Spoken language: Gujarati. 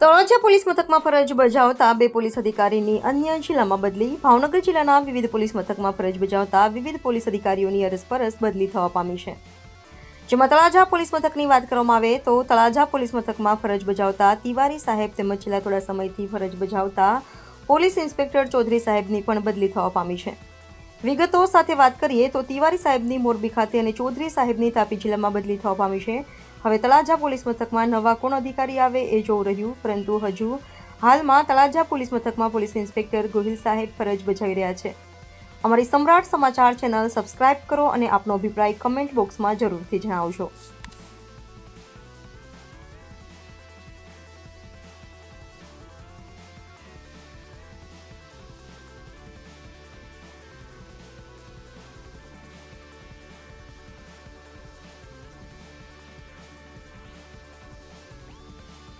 તળાજા પોલીસ મથકમાં ફરજ બજાવતા બે પોલીસ અધિકારીની અન્ય જિલ્લામાં બદલી. ભાવનગર જિલ્લાના વિવિધ પોલીસ મથકમાં ફરજ બજાવતા વિવિધ પોલીસ અધિકારીઓની અરસપરસ બદલી થવા પામી છે. જેમાં તળાજા પોલીસ મથકની વાત કરવામાં આવે તો તળાજા પોલીસ મથકમાં ફરજ બજાવતા તિવારી સાહેબ તેમજ છેલ્લા થોડા સમયથી ફરજ બજાવતા પોલીસ ઇન્સ્પેક્ટર ચૌધરી સાહેબની પણ બદલી થવા પામી છે. વિગતો સાથે વાત કરીએ તો તિવારી સાહેબની મોરબી ખાતે અને ચૌધરી સાહેબની તાપી જિલ્લામાં બદલી થવા પામી છે. હવે તળાજા પોલીસ મથકમાં નવા કોણ અધિકારી આવે એ જોવું રહ્યું, પરંતુ હજુ હાલમાં તળાજા પોલીસ મથકમાં પોલીસ ઇન્સ્પેક્ટર ગોહિલ સાહેબ ફરજ બજાવી રહ્યા છે. અમારી સમ્રાટ સમાચાર ચેનલ સબસ્ક્રાઇબ કરો અને આપનો અભિપ્રાય કમેન્ટ બોક્સમાં જરૂરથી જણાવજો.